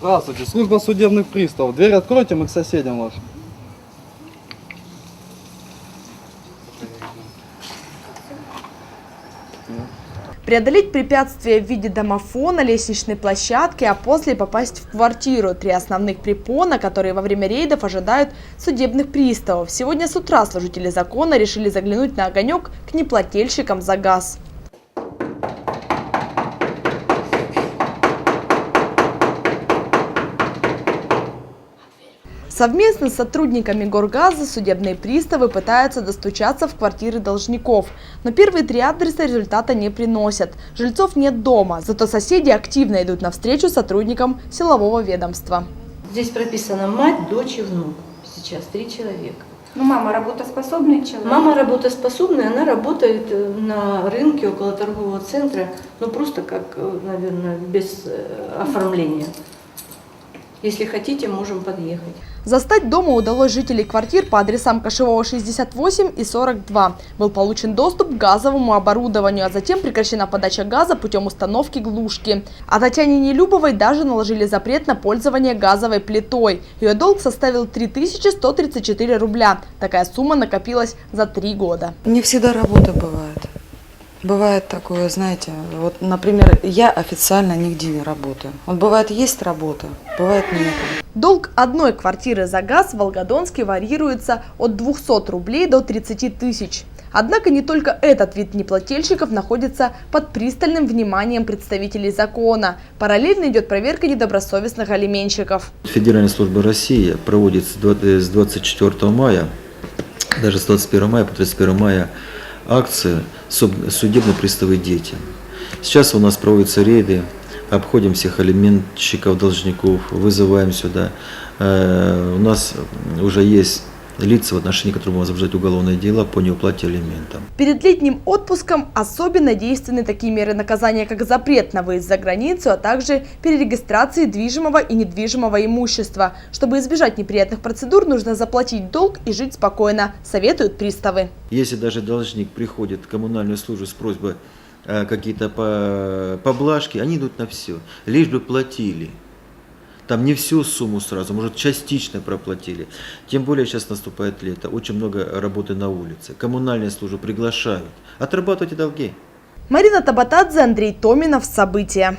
Здравствуйте, служба судебных приставов. Дверь откройте, мы к соседям вашим. Преодолеть препятствия в виде домофона, лестничной площадки, а после попасть в квартиру. Три основных препона, которые во время рейдов ожидают судебных приставов. Сегодня с утра служители закона решили заглянуть на огонек к неплательщикам за газ. Совместно с сотрудниками Горгаза судебные приставы пытаются достучаться в квартиры должников. Но первые три адреса результата не приносят. Жильцов нет дома, зато соседи активно идут навстречу сотрудникам силового ведомства. Здесь прописано мать, дочь и внук. Сейчас три человека. Ну, мама работоспособный человек. Мама работоспособная, она работает э, на рынке около торгового центра, ну просто как, э, наверное, без э, оформления. Если хотите, можем подъехать. Застать дома удалось жителей квартир по адресам Кошевого 68 и 42. Был получен доступ к газовому оборудованию, а затем прекращена подача газа путем установки глушки. А Татьяне Нелюбовой даже наложили запрет на пользование газовой плитой. Ее долг составил 3134 рубля. Такая сумма накопилась за три года. Не всегда работа бывает. Бывает такое, знаете, вот, например, я официально нигде не работаю. Вот бывает есть работа, бывает нет. Долг одной квартиры за газ в Волгодонске варьируется от 200 рублей до 30 тысяч. Однако не только этот вид неплательщиков находится под пристальным вниманием представителей закона. Параллельно идет проверка недобросовестных алименщиков. Федеральная служба России проводит с два- э, с 24 мая, даже с 21 мая по 31 мая акции «Суб- «Судебные приставы дети». Сейчас у нас проводятся рейды, обходим всех алиментщиков, должников, вызываем сюда. Э, У нас уже есть лица, в отношении которых будем возбуждать уголовные дела по неуплате алиментов. Перед летним отпуском особенно действенны такие меры наказания, как запрет на выезд за границу, а также перерегистрации движимого и недвижимого имущества. Чтобы избежать неприятных процедур, нужно заплатить долг и жить спокойно, советуют приставы. Если даже должник приходит в коммунальную службу с просьбой э, какие-то по- поблажки, они идут на все, лишь бы платили. Там не всю сумму сразу, может частично проплатили. Тем более сейчас наступает лето, очень много работы на улице. Коммунальные службы приглашают. Отрабатывайте долги. Марина Табатадзе, Андрей Томинов. События.